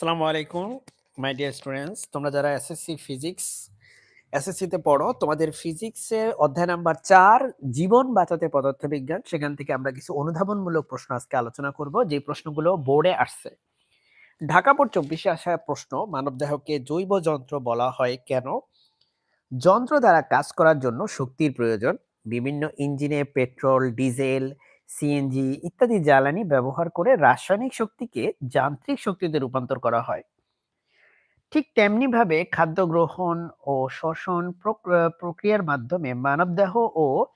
আসসালামু আলাইকুম my dear students তোমরা যারা এসএসসি ফিজিক্স এসএসসিতে পড়ো, তোমাদের ফিজিক্সের অধ্যায় নাম্বার চার, জীবন বাঁচাতে পদার্থবিজ্ঞান, সেখান থেকে আমরা কিছু অনুধাবনমূলক প্রশ্ন আজকে আলোচনা করব যে প্রশ্নগুলো বোর্ডে আসছে। ঢাকা বোর্ড চব্বিশে আসা প্রশ্ন, মানবদেহকে জৈব যন্ত্র বলা হয় কেন? যন্ত্র দ্বারা কাজ করার জন্য শক্তির প্রয়োজন, বিভিন্ন ইঞ্জিনে পেট্রোল, ডিজেল সিএনজি ইত্যাদি জ্বালানি ব্যবহার করে রাসায়নিক শক্তিকে যান্ত্রিক শক্তিতে রূপান্তর করা হয়। ঠিক তেমনি ভাবে খাদ্য গ্রহণ ও শ্বসন প্রক- প্রক্রিয়ার মাধ্যমে মানবদেহ ও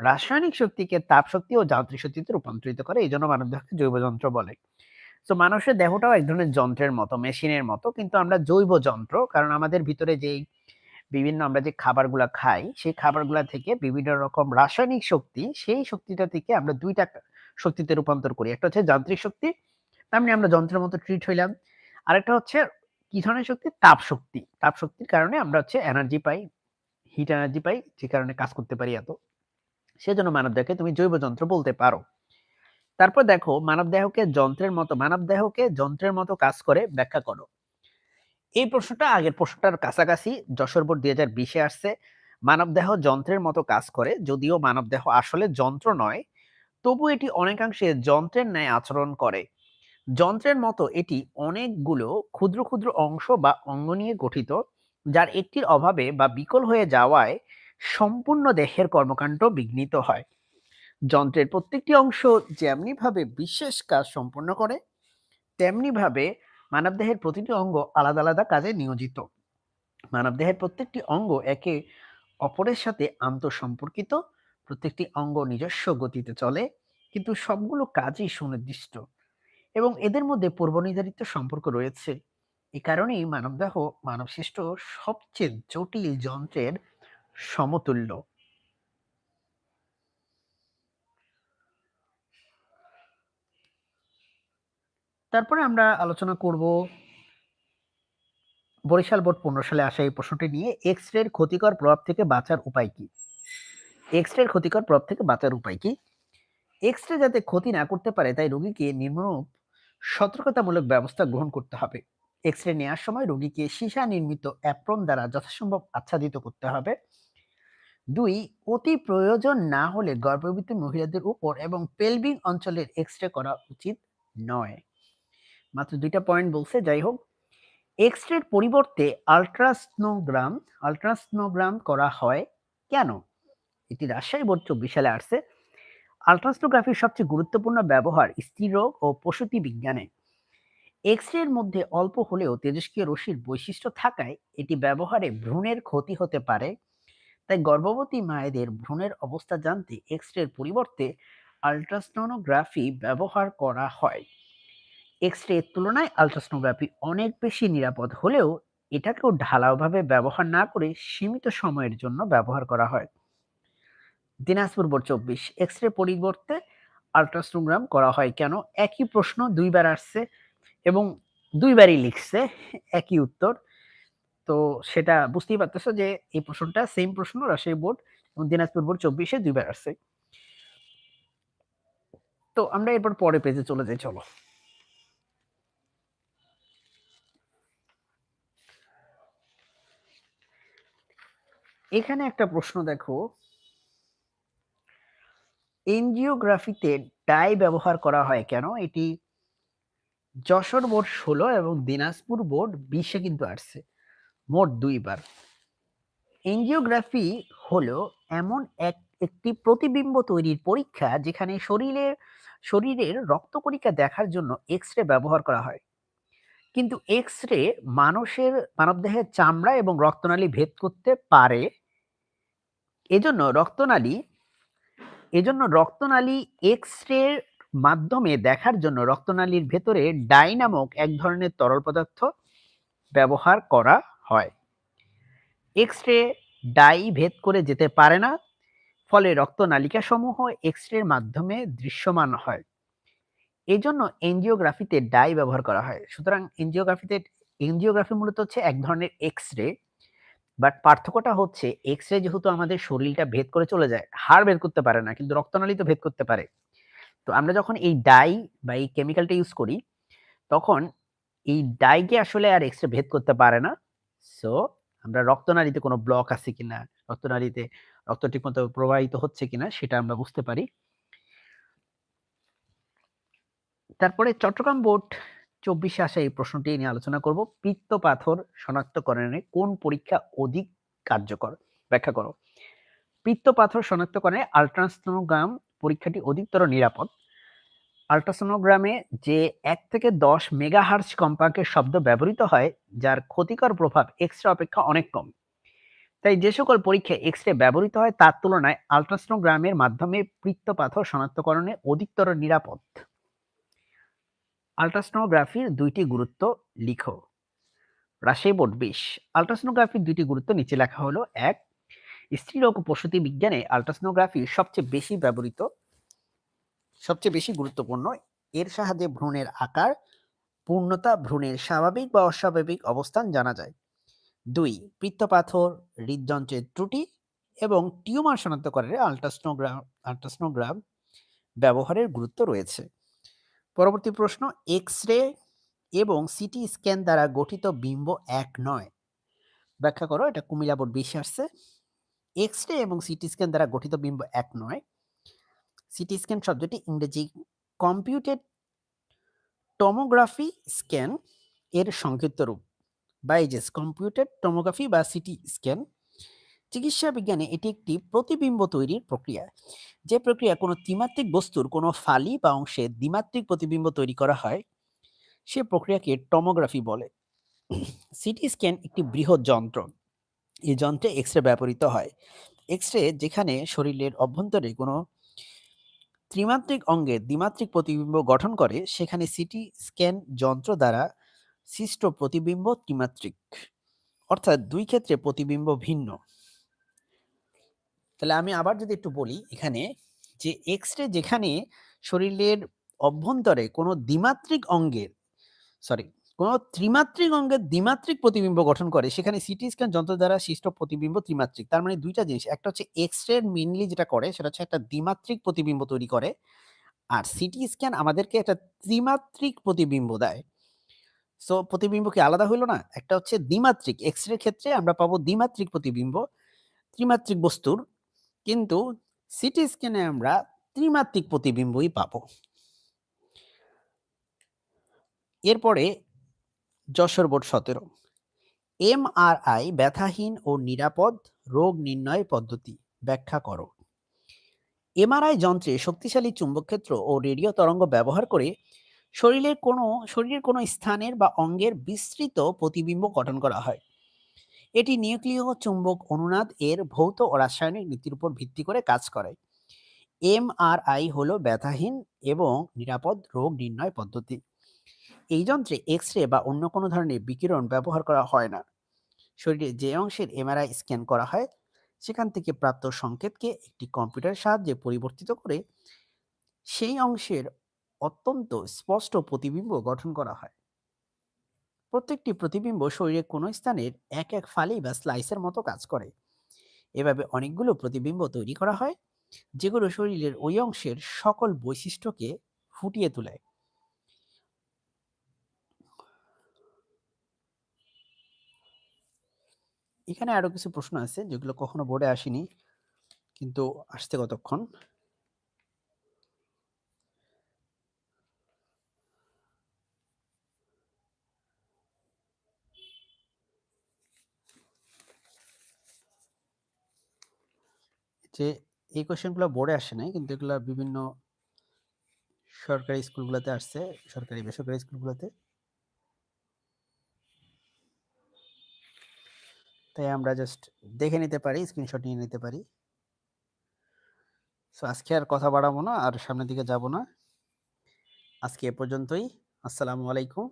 রাসায়নিক শক্তিকে তাপ শক্তি ও যান্ত্রিক শক্তিতে রূপান্তরিত করে এই জন্য মানবদেহকে জৈব যন্ত্র বলে। তো মানুষের দেহটাও এক ধরনের যন্ত্রের মতো, মেশিনের মতো, কিন্তু আমরা জৈব যন্ত্র, কারণ আমাদের ভিতরে যেই বিভিন্ন আমরা যে খাবারগুলা খাই, সেই খাবারগুলা থেকে বিভিন্ন রকম রাসায়নিক শক্তি, সেই শক্তিটা থেকে আমরা দুইটা শক্তিতে রূপান্তর করি। একটা হচ্ছে যান্ত্রিক শক্তি তেমনি আমরা যন্ত্রের মতো ট্রিট হইলাম। আরেকটা হচ্ছে কি ধরনের শক্তি? তাপ শক্তি। তাপ শক্তির কারণে আমরা হচ্ছে এনার্জি পাই হিট এনার্জি পাই, যে কারণে কাজ করতে পারি এত। সেজন্য মানবদেহকে তুমি জৈব যন্ত্র বলতে পারো। তারপর দেখো মানবদেহকে যন্ত্রের মতো মানবদেহকে যন্ত্রের মতো কাজ করে, ব্যাখ্যা করো। এই প্রশ্নটা আগের প্রশ্নটার কাছাকাছি যশোর বোর্ড দুই হাজার বিশে আসছে। মানবদেহ যন্ত্রের মতো কাজ করে, যদিও মানবদেহ আসলে যন্ত্র নয়, তবু এটি অনেকাংশে যন্ত্রের ন্যায় আচরণ করে। যন্ত্রের মতো এটি অনেকগুলো ক্ষুদ্র ক্ষুদ্র অংশ বা অঙ্গ নিয়ে গঠিত, যার একটির অভাবে বা বিকল হয়ে যাওয়ায় সম্পূর্ণ দেহের কর্মকাণ্ড বিঘ্নিত হয়। যন্ত্রের প্রত্যেকটি অংশ যেমনিভাবে বিশেষ কাজ সম্পন্ন করে, তেমনিভাবে মানবদেহের প্রতিটি অঙ্গ আলাদা আলাদা কাজে নিয়োজিত। মানবদেহের প্রত্যেকটি অঙ্গ একে অপরের সাথে আন্তঃসম্পর্কিত, প্রত্যেকটি অঙ্গ নিজস্ব গতিতে চলে, কিন্তু সবগুলো কাজই সুনির্দিষ্ট এবং এদের মধ্যে পূর্বনির্ধারিত সম্পর্ক রয়েছে। এ কারণেই মানবদেহ মানবসৃষ্ট সবচেয়ে জটিল যন্ত্রের সমতুল্য। তারপরে আমরা আলোচনা করব বরিশাল বোর্ড পনেরো সালে আসা এই প্রশ্নটি নিয়ে এক্স রের ক্ষতিকর প্রভাব থেকে বাঁচার উপায় কি? এক্স রের ক্ষতিকর প্রভাব থেকে বাঁচার উপায় কি? এক্স রে যাতে ক্ষতি না করতে পারে, তাই রোগীকে নিম্নরূপ সতর্কতামূলক ব্যবস্থা গ্রহণ করতে হবে। এক্স রে নেওয়ার সময় রোগীকে সীসা নির্মিত অ্যাপ্রন দ্বারা যথাসম্ভব আচ্ছাদিত করতে হবে। দুই, অতি প্রয়োজন না হলে গর্ভবতী মহিলাদের উপর এবং পেলভিং অঞ্চলের এক্স রে করা উচিত নয়। মাত্র দুইটা পয়েন্ট বলছে, যাই হোক। এক্স রের পরিবর্তে আলট্রাসনোগ্রাম আলট্রাসনোগ্রাম করা হয় কেন? এটি রাজশাহী বোর্ড চব্বিশ সালে আসছে। আলট্রাসনোগ্রাফির সবচেয়ে গুরুত্বপূর্ণ ব্যবহার স্ত্রীরোগ ও প্রসূতি বিজ্ঞানে। এক্স রের মধ্যে অল্প হলেও তেজস্ক্রিয় রশ্মির বৈশিষ্ট্য থাকায় এটি ব্যবহারে ভ্রূণের ক্ষতি হতে পারে। তাই গর্ভবতী মায়েদের ভ্রূণের অবস্থা জানতে এক্স রের পরিবর্তে আলট্রাসনোগ্রাফি ব্যবহার করা হয়। এক্স রে এর তুলনায় আলট্রাসনোগ্রাফি অনেক বেশি নিরাপদ হলেও এটাকেও ঢালাওভাবে ব্যবহার না করে সীমিত সময়ের জন্য ব্যবহার করা হয়। দিনাজপুর বোর্ড চব্বিশ এক্স রে পরিবর্তে আলট্রাসনোগ্রাম করা হয় কেন? একই প্রশ্ন দুইবার আসছে এবং দুইবারই লিখছে, একই উত্তর। তো সেটা বুঝতেই পারতেছো যে এই প্রশ্নটা সেম প্রশ্ন রাজশাহী বোর্ড এবং দিনাজপুর বোর্ড চব্বিশে দুইবার আসছে। তো আমরা এরপর পরে পেজে চলে যাই, চলো। এখানে একটা প্রশ্ন দেখো। এনজিওগ্রাফিতে ডাই ব্যবহার করা হয় কেন? এটি যশোর বোর্ড ষোলো এবং দিনাজপুর বোর্ড বিশে কিন্তু আসছে, মোট দুইবার। এনজিওগ্রাফি হলো এমন এক, একটি প্রতিবিম্ব তৈরির পরীক্ষা যেখানে শরীরের শরীরের রক্তকণিকা দেখার জন্য এক্স রে ব্যবহার করা হয়। কিন্তু এক্স রে মানুষের মানবদেহের চামড়া এবং রক্তনালী ভেদ করতে পারে এজন্য রক্তনালী এজন্য রক্তনালী এক্স রে মাধ্যমে দেখার জন্য রক্তনালীর ভেতরে ডাই নামক এক ধরনের তরল পদার্থ ব্যবহার করা হয়। এক্স রে ডাই ভেদ করে যেতে পারে না, ফলে রক্তনালিকা সমূহ এক্স রের মাধ্যমে দৃশ্যমান হয়। এই জন্য এনজিওগ্রাফিতে ডাই ব্যবহার করা হয়। সুতরাং এনজিওগ্রাফিতে, এনজিওগ্রাফি মূলত হচ্ছে এক ধরনের এক্স রে বাট পার্থক্যটা হচ্ছে এক্স রে যেহেতু আমাদের শরীরটা ভেদ করে চলে যায় হাড় ভেদ করতে পারে না কিন্তু রক্তনালী তো ভেদ করতে পারে তো আমরা যখন এই ডাই বা এই কেমিক্যালটা ইউজ করি তখন এই ডাইকে আসলে আর এক্স-রে ভেদ করতে পারে না। সো আমরা রক্তনালীতে কোনো ব্লক আছে কিনা, রক্তনালীতে রক্ত ঠিকমতো প্রবাহিত হচ্ছে কিনা সেটা আমরা বুঝতে পারি। তারপরে চট্টগ্রাম বোর্ড ২৪ এ আসা এই প্রশ্নটি নিয়ে আলোচনা করব। পিত্ত পাথর শনাক্তকরণে কোন পরীক্ষা অধিক কার্যকর? ব্যাখ্যা করো। পিত্ত পাথর শনাক্তকরণে আল্ট্রাসোনোগ্রাম পরীক্ষাটি অধিকতর নিরাপদ। আল্ট্রাসোনোগ্রামে যে এক থেকে ১০ মেগাহার্টজ কম্পাঙ্কের শব্দ ব্যবহৃত হয়, যার ক্ষতিকর প্রভাব এক্স-রে অপেক্ষা অনেক কম। তাই যে সকল পরীক্ষায় এক্স-রে ব্যবহৃত হয়, তার তুলনায় আল্ট্রাসোনোগ্রামের মাধ্যমে পিত্তপাথর শনাক্তকরণে অধিকতর নিরাপদ। আল্ট্রাসোনোগ্রাফির ২ টি গুরুত্ব লিখো। রাজশাহী বোর্ড ২০ আল্ট্রাসোনোগ্রাফির ২ টি গুরুত্ব নিচে লেখা হলো এক স্ত্রীরোগ প্রসূতি বিজ্ঞানে আল্ট্রাসোনোগ্রাফি সবচেয়ে বেশি ব্যবহৃত সবচেয়ে বেশি গুরুত্বপূর্ণ এর সাহায্যে ভ্রূণের আকার, পূর্ণতা, ভ্রূণের স্বাভাবিক বা অস্বাভাবিক অবস্থান জানা যায়। দুই পিত্তপাথর, হৃদযন্ত্রের ত্রুটি এবং টিউমার শনাক্তকরণে আল্ট্রাসোনোগ্রাম আল্ট্রাসোনোগ্রাম ব্যবহারের গুরুত্ব রয়েছে। পরবর্তী প্রশ্ন এক্স-রে এবং সিটি স্ক্যান দ্বারা গঠিত বিম্ব এক নয়। ব্যাখ্যা করো, এটা কুমিল্লা বোর্ড ২০ এ আসছে। এক্স-রে এবং সিটি স্ক্যান দ্বারা গঠিত বিম্ব এক নয়। সিটি স্ক্যান শব্দটি ইংরেজি কম্পিউটেড টমোগ্রাফি স্ক্যান এর সংক্ষিপ্ত রূপ বাইজেস কম্পিউটেড টমোগ্রাফি বা সিটি স্ক্যান চিকিৎসা বিজ্ঞানে এটি একটি প্রতিবিম্ব তৈরির প্রক্রিয়া। যে প্রক্রিয়া কোনো ত্রিমাত্রিক বস্তুর কোনো ফালি বা অংশে দ্বিমাত্রিক প্রতিবিম্ব তৈরি করা হয়, সে প্রক্রিয়াকে টমোগ্রাফি বলে। সিটি স্ক্যান একটি বৃহৎ যন্ত্র। এই যন্ত্রে এক্স রে ব্যবহৃত হয়। এক্স রে যেখানে শরীরের অভ্যন্তরে কোনো ত্রিমাত্রিক অঙ্গের দ্বিমাত্রিক প্রতিবিম্ব গঠন করে, সেখানে সিটি স্ক্যান যন্ত্র দ্বারা সৃষ্ট প্রতিবিম্ব ত্রিমাত্রিক। অর্থাৎ দুই ক্ষেত্রে প্রতিবিম্ব ভিন্ন। তাহলে আমি আবার যদি একটু বলি এখানে যে এক্স রে যেখানে শরীরের অভ্যন্তরে কোনো দ্বিমাত্রিক অঙ্গের সরি কোনো ত্রিমাত্রিক অঙ্গের দ্বিমাত্রিক প্রতিবিম্ব গঠন করে, সেখানে সিটি স্ক্যান যন্ত্র দ্বারা সৃষ্ট প্রতিবিম্ব ত্রিমাত্রিক। তার মানে দুইটা জিনিস, একটা হচ্ছে এক্স রে মেনলি যেটা করে, সেটা হচ্ছে একটা দ্বিমাত্রিক প্রতিবিম্ব তৈরি করে, আর সিটি স্ক্যান আমাদেরকে একটা ত্রিমাত্রিক প্রতিবিম্ব দেয়। সো প্রতিবিম্ব কি আলাদা হইল না? একটা হচ্ছে দ্বিমাত্রিক। এক্স রে ক্ষেত্রে আমরা পাবো দ্বিমাত্রিক প্রতিবিম্ব, ত্রিমাত্রিক বস্তুর কিন্তু সিটি স্ক্যানে আমরা ত্রিমাত্রিক প্রতিবিম্বই পাবো। এরপরে যশোর বোর্ড সতেরো। এমআরআই ব্যথাহীন ও নিরাপদ রোগ নির্ণয় পদ্ধতি ব্যাখ্যা করো। এমআরআই যন্ত্রে শক্তিশালী চুম্বকক্ষেত্র ও রেডিও তরঙ্গ ব্যবহার করে শরীরের কোনো শরীরের কোনো স্থানের বা অঙ্গের বিস্তৃত প্রতিবিম্ব গঠন করা হয়। এটি নিউক্লিয় চুম্বক অনুনাদ এর ভৌত রাসায়নিক নীতির উপর ভিত্তি করে কাজ করে। এমআরআই হলো ব্যথাহীন এবং নিরাপদ রোগ নির্ণয় পদ্ধতি। এই যন্ত্রে এক্স রে বা অন্য কোনো ধরনের বিকিরণ ব্যবহার করা হয় না। শরীরে যে অংশের এমআরআই স্ক্যান করা হয়, সেখান থেকে প্রাপ্ত সংকেতকে একটি কম্পিউটারের সাহায্যে পরিবর্তিত করে সেই অংশের অত্যন্ত স্পষ্ট প্রতিবিম্ব গঠন করা হয়। প্রত্যেকটি প্রতিবিম্ব শরীরের কোনো স্থানের এক এক ফালি বা স্লাইসের মতো কাজ করে। এভাবে অনেকগুলো প্রতিবিম্ব তৈরি করা হয়, যেগুলো শরীরের ওই অংশের সকল বৈশিষ্ট্যকে ফুটিয়ে তোলে। এখানে আরও কিছু প্রশ্ন আছে, যেগুলো কখনো বোর্ডে আসেনি, কিন্তু আসতে কতক্ষণ? যে এই কোশ্চেনগুলো বোর্ডে আসে নাই, কিন্তু এগুলো বিভিন্ন সরকারি স্কুলগুলোতে আসছে, সরকারি, বেসরকারি স্কুলগুলোতে তাই আমরা জাস্ট দেখে নিতে পারি স্ক্রিনশট নিয়ে নিতে পারি। সো আজকে আর কথা বাড়াবো না, আর সামনের দিকে যাব না। আজকে এ পর্যন্তই। আসসালামু আলাইকুম।